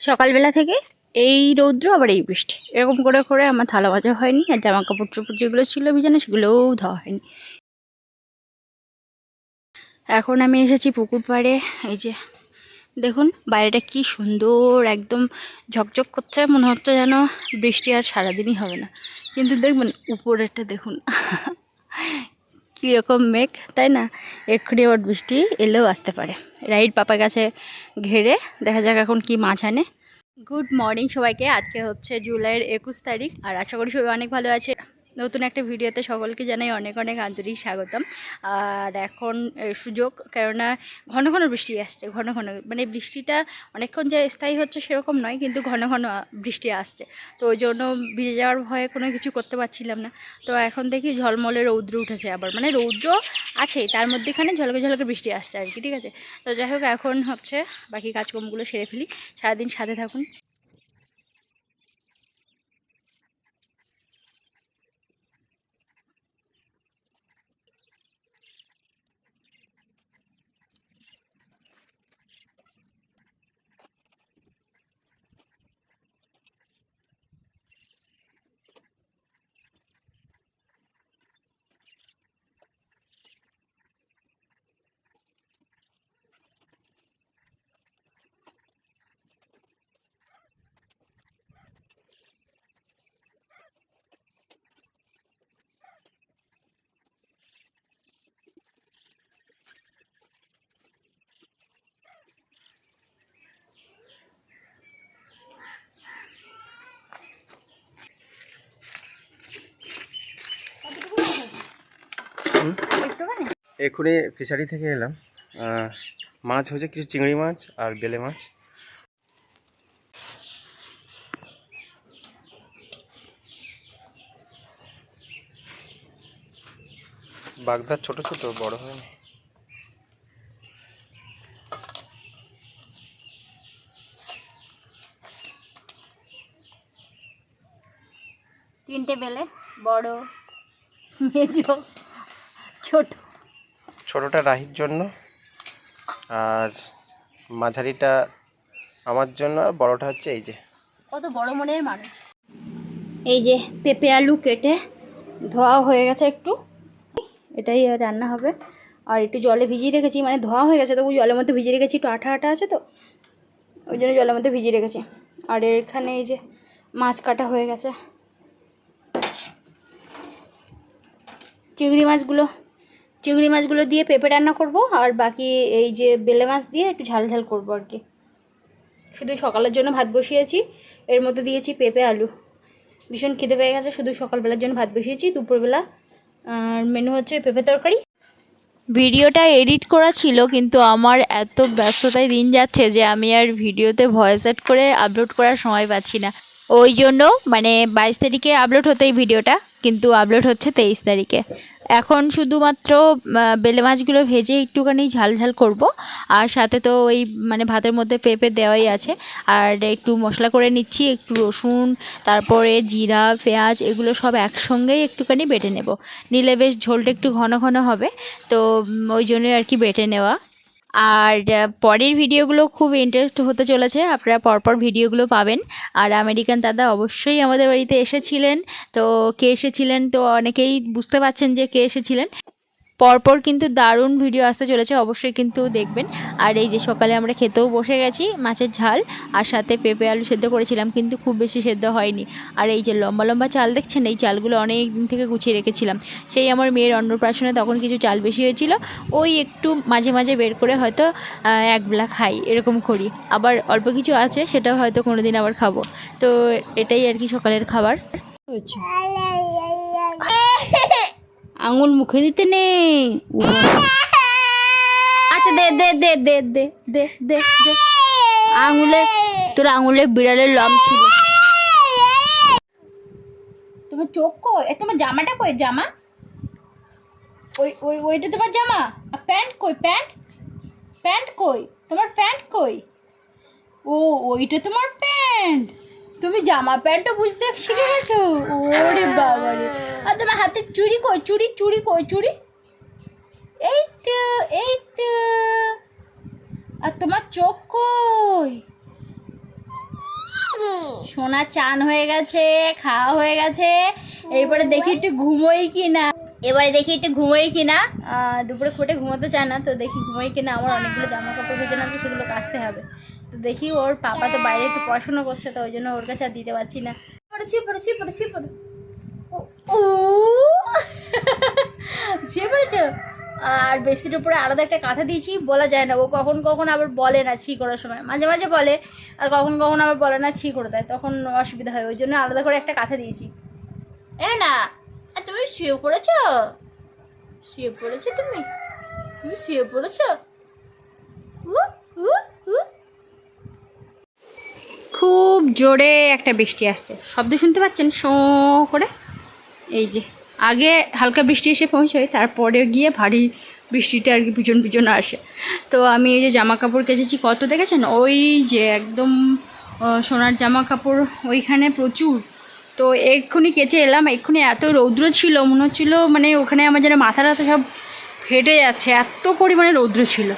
সকালবেলা থেকে এই রৌদ্র, আবার এই বৃষ্টি। এরকম করে করে আমার থালা ভাজা হয়নি, আর জামা কাপড় চোপড় যেগুলো ছিল বিছানা সেগুলোও ধোয়া হয়নি। এখন আমি এসেছি পুকুর পাড়ে। এই যে, দেখুন, বাইরেটা কি সুন্দর, একদম ঝকঝক করছে, মনে হচ্ছে যেন বৃষ্টি আর সারাদিনই হবে না। কিন্তু দেখবেন, উপরেরটা দেখুন কীরকম মেঘ, তাই না? এক্ষুনি ওর বৃষ্টি এলেও আসতে পারে। রাইট পাপা কাছে ঘেরে দেখা যাক এখন কি মাছ আনে। গুড মর্নিং সবাইকে, আজকে হচ্ছে জুলাইয়ের একুশ তারিখ, আর আশা করি সবাই অনেক ভালো আছে। নতুন একটা ভিডিওতে সকলকে জানাই অনেক অনেক আন্তরিক স্বাগতম। আর এখন সুযোগ, কেননা ঘন ঘন বৃষ্টি আসছে, ঘন ঘন। মানে বৃষ্টিটা অনেকক্ষণ যে স্থায়ী হচ্ছে সেরকম নয়, কিন্তু ঘন ঘন বৃষ্টি আসছে। তো ওই জন্য ভিজে যাওয়ার ভয়ে কোনো কিছু করতে পারছিলাম না। তো এখন দেখি ঝলমলে রৌদ্র উঠেছে আবার। মানে রৌদ্র আছে তার মধ্যেখানে ঝলকে ঝলকে বৃষ্টি আসছে আর কি, ঠিক আছে? তো যাই হোক, এখন হচ্ছে বাকি কাজকর্মগুলো সেরে ফেলি। সারাদিন সাথে থাকুন। এক্ষুনি ফিশারি থেকে এলাম। মাছ হয়েছে কিছু চিংড়ি মাছ আর বেলে মাছ। বাগদার ছোট ছোট বড় হয়নি। তিনটে বেলে বড় মেজো। ছোট। ছোটটা রাহির জন্য আর মাঝারিটা আমার জন্য আর বড়টা হচ্ছে এই যে। কত বড় মনের মানুষ। এই যে পেঁপে আলু কেটে ধোয়া হয়ে গেছে একটু। এটাই রান্না হবে। আর একটু জলে ভিজিয়ে রেখেছি মানে ধোয়া হয়ে গেছে তবু জলের মধ্যে ভিজিয়ে রেখেছি একটু আঠা আঠা আছে তো। ওই জন্য জলের মধ্যে ভিজিয়ে রেখেছি। আর এখানে এই যে মাছ কাটা হয়ে গেছে। চিংড়ি মাছগুলো চিংড়ি মাছগুলো দিয়ে পেঁপে রান্না করব, আর বাকি এই যে বেলে মাছ দিয়ে একটু ঝাল ঝাল করব আর কি। শুধু সকালের জন্য ভাত বসিয়েছি, এর মধ্যে দিয়েছি পেঁপে, আলু। ভীষণ খিদে পেয়ে গেছে, শুধু সকালবেলার জন্য ভাত বসিয়েছি, দুপুরবেলা। আর মেনু হচ্ছে পেঁপে তরকারি। ভিডিওটা এডিট করা ছিল, কিন্তু আমার এত ব্যস্ততায় দিন যাচ্ছে যে আমি আর ভিডিওতে ভয়েস এড করে আপলোড করার সময় পাচ্ছি না। ওই জন্য মানে বাইশ তারিখে আপলোড হতো এই ভিডিওটা, কিন্তু আপলোড হচ্ছে তেইশ তারিখে। এখন শুধুমাত্র বেলে মাছগুলো ভেজে একটুখানি ঝাল ঝাল করব। আর সাথে তো ওই মানে ভাতের মধ্যে পেঁপে দেওয়াই আছে। আর একটু মশলা করে নিচ্ছি, একটু রসুন, তারপরে জিরা, পেঁয়াজ, এগুলো সব একসঙ্গেই একটুখানি বেটে নেব। নিলে বেশ ঝোলটা একটু ঘন ঘন হবে, তো ওই জন্যই আর কি বেটে নেওয়া। আর পরের ভিডিওগুলো খুব ইন্টারেস্ট হতে চলেছে, আপনারা পরপর ভিডিওগুলো পাবেন। আর আমেরিকান দাদা অবশ্যই আমাদের বাড়িতে এসেছিলেন। তো কে এসেছিলেন? তো অনেকেই বুঝতে পারছেন যে কে এসেছিলেন। পরপর কিন্তু দারুণ ভিডিও আসতে চলেছে, অবশ্যই কিন্তু দেখবেন। আর এই যে সকালে আমরা খেতেও বসে গেছি মাছের ঝাল, আর সাথে পেঁপে আলু সেদ্ধ করেছিলাম, কিন্তু খুব বেশি সেদ্ধ হয়নি। আর এই যে লম্বা লম্বা চাল দেখছেন, এই চালগুলো অনেক দিন থেকে গুছিয়ে রেখেছিলাম। সেই আমার মেয়ের অন্নপ্রাশনে তখন কিছু চাল বেশি হয়েছিল, ওই একটু মাঝে মাঝে বের করে হয়তো এক বেলা খাই, এরকম করি। আবার অল্প কিছু আছে, সেটাও হয়তো কোনো দিন আবার খাব। তো এটাই আর কি সকালের খাবার। আঙুল মুখে দিতে নেই। আচ্ছা দে দে দে দে দে দে দে দে। আঙুলে তোর আঙুলে বিড়ালের লম ছিল। তোমার চোখ কই? এ তোমার জামাটা কই জামা? ওই ওই ওইটা তোমার জামা? আর প্যান্ট কই প্যান্ট? প্যান্ট কই? তোমার প্যান্ট কই? ও ওইটা তোমার প্যান্ট। তুমি জামা প্যান্টও বুঝতে শিখে গেছো। তোমার হাতে চুড়ি কই চুড়ি চুড়ি কই চুড়ি এই তো এই তো। আর তোমার চোখ কই? সোনা চান হয়ে গেছে খাওয়া হয়ে গেছে। এরপরে দেখি একটু ঘুমোই কি না এবারে দেখি একটু ঘুমোই কি না আহ, দুপুরে ফুটে ঘুমোতে চায় না তো দেখি ঘুমোই কি না আমার অনেকগুলো জামা কাপড় ভেজে না তো সেগুলো কাচতে হবে। তো দেখি ওর পাপা তো বাইরে একটু পড়াশোনা করছে তো ওই জন্য ওর কাছে আর দিতে পারছি না। পড়ছি পড়ছি পড়ছি পড়ে ও শুয়ে পড়েছো আর বেশির উপরে আলাদা একটা কাঁথা দিয়েছি, বলা যায় না। ও কখন কখন আবার বলে না ছি করার সময়। মাঝে মাঝে বলে, আর কখন কখন আবার বলে না ছি করে দেয়। তখন অসুবিধা হয়, ওই জন্য আলাদা করে একটা কাঁথা দিয়েছি। এ না আর তুমি শুয়ে পড়েছো? শুয়ে পড়েছো তুমি? তুমি শুয়ে পড়েছো। খুব জোরে একটা বৃষ্টি আসছে। শব্দ শুনতে পাচ্ছেন? শো করে। এই যে, আগে হালকা বৃষ্টি এসে পৌঁছয়, তারপরে গিয়ে ভারী বৃষ্টিটা আর কি পিছন পিছন আসে। তো আমি এই যে জামা কাপড় কেচেছি, কত দেখেছেন? ওই যে একদম সোনার জামা কাপড় ওইখানে প্রচুর। তো এক্ষুনি কেচে এলাম, এক্ষুনি এত রৌদ্র ছিল, মনে হচ্ছিল মানে ওখানে আমার যেন মাথাটা তো সব ফেটে যাচ্ছে, এত পরিমাণে রৌদ্র ছিল।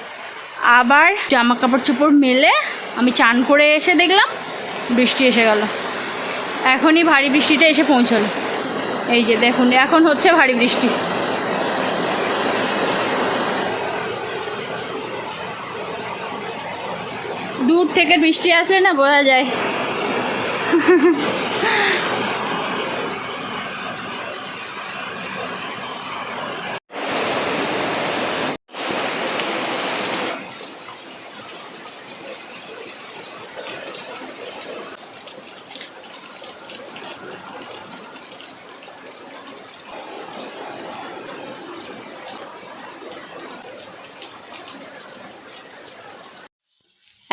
আবার জামা কাপড় চোপড় মেলে আমি চান করে এসে দেখলাম, বৃষ্টি এসে গেল। এখনই ভারী বৃষ্টিটা এসে পৌঁছলো। এই যে দেখুন এখন হচ্ছে ভারী বৃষ্টি। দূর থেকে বৃষ্টি আসলে না বোঝা যায়।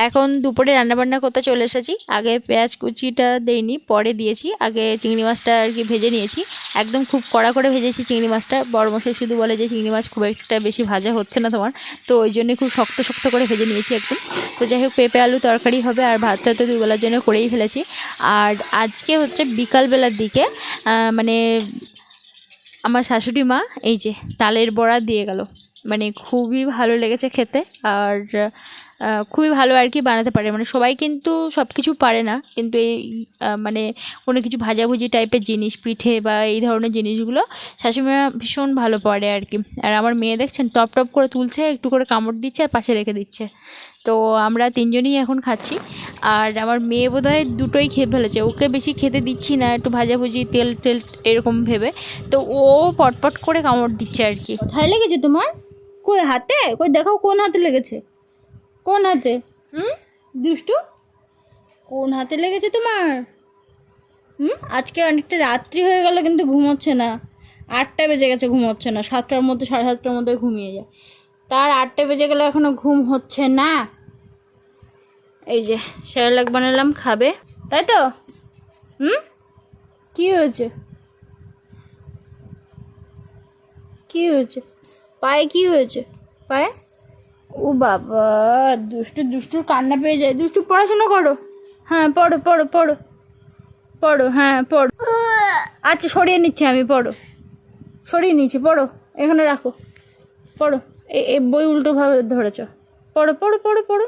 এখন দুপুরে রান্নাবান্না করতে চলে এসেছি। আগে পেঁয়াজ কুচিটা দেইনি, পরে দিয়েছি। আগে চিংড়ি মাছটা আর কি ভেজে নিয়েছি। একদম খুব কড়া করে ভেজেছি চিংড়ি মাছটা। বড় মশাই শুধু বলে যে চিংড়ি মাছ খুব একটা বেশি ভাজা হচ্ছে না তোমার। তো ওই জন্যে খুব শক্ত শক্ত করে ভেজে নিয়েছি একদম। তো যাই হোক, পেঁপে আলু তরকারি হবে আর ভাতটা তো দুবেলার জন্য করেই ফেলেছি। আর আজকে হচ্ছে বিকালবেলার দিকে মানে আমার শাশুড়ি মা এই যে তালের বড়া দিয়ে গেল। মানে খুবই ভালো লেগেছে খেতে। আর খুবই ভালো আর কি বানাতে পারে। মানে সবাই কিন্তু সব কিছু পারে না, কিন্তু এই মানে কোনো কিছু ভাজাভুজি টাইপের জিনিস, পিঠে বা এই ধরনের জিনিসগুলো শাশুড়িমা ভীষণ ভালো পারে আর কি। আর আমার মেয়ে দেখছেন, টপ টপ করে তুলছে, একটু করে কামড় দিচ্ছে আর পাশে রেখে দিচ্ছে। তো আমরা তিনজনই এখন খাচ্ছি। আর আমার মেয়ে বোধহয় দুটোই খেয়ে ফেলেছে। ওকে বেশি খেতে দিচ্ছি না, একটু ভাজাভুজি, তেল টেল এরকম ভেবে। তো ও পটপট করে কামড় দিচ্ছে আর কি। কোথায় লেগেছে তোমার? কই হাতে? কই দেখাও কোন হাতে লেগেছে? কোন হাতে? হুম? দুষ্টু কোন হাতে লেগেছে তোমার? হুম? আজকে অনেকটা রাত্রি হয়ে গেল কিন্তু ঘুমোচ্ছে না। আটটা বেজে গেছে ঘুমোচ্ছে না। সাতটার মধ্যে সাড়ে সাতটার মধ্যে ঘুমিয়ে যায়। তার আটটা বেজে গেলে এখনও ঘুম হচ্ছে না। এই যে স্যালাক বানালাম খাবে। তাই তো? হুম? কি হয়েছে? কি হয়েছে? পায়ে কি হয়েছে? পায়ে? ও বাবা, দুষ্টু দুষ্টুর কান্না পেয়ে যায়। দুষ্টু, পড়াশোনা করো। হ্যাঁ পড়ো পড়ো পড়ো। পড়ো হ্যাঁ পড়ো। আচ্ছা সরিয়ে নিচ্ছি আমি, পড়ো। সরিয়ে নিচ্ছি, পড়ো। এখানে রাখো। পড়ো। এ বই উল্টোভাবে ধরেছ। পড়ো পড়ো পড়ো পড়ো।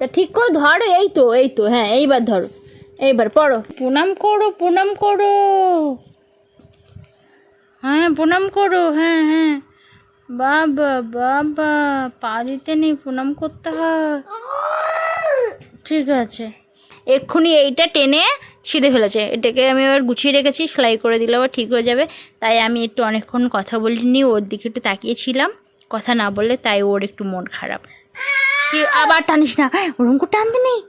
তা ঠিক করে ধরো, এই তো এই তো হ্যাঁ এইবার ধরো। এইবার পড়ো। প্রণাম করো প্রণাম করো। হ্যাঁ প্রণাম করো হ্যাঁ হ্যাঁ। বাবা বাবা পা দিতে নেই, প্রণাম করতে হয়। ঠিক আছে। এক্ষুনি এইটা টেনে ছিঁড়ে ফেলেছে। এটাকে আমি এবার গুছিয়ে রেখেছি, সেলাই করে দিলে আবার ঠিক হয়ে যাবে। তাই আমি একটু অনেকক্ষণ কথা বলিনি, ওর দিকে একটু তাকিয়েছিলাম। কথা না বললে তাই ওর একটু মন খারাপ। কি, আবার টানিস না? ওরকম করে টানতে নেই?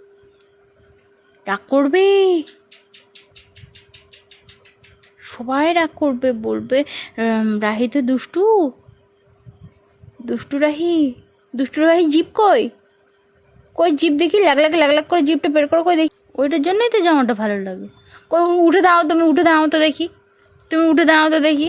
রাগ করবে? সবাই রাগ করবে, বলবে রাহি তো দুষ্টু? দুষ্টু রাহি দুষ্টু রাহি জিপ কই? কই জিপ দেখি? লাগ লাগলাক লাগ লাগ করে জিপটা বের করে, কই দেখি। ওইটার জন্যই তো জামাটা ভালো লাগে। কই, উঠে দাঁড়াও তুমি, উঠে দাঁড়াও তো দেখি। তুমি উঠে দাঁড়াও তো দেখি।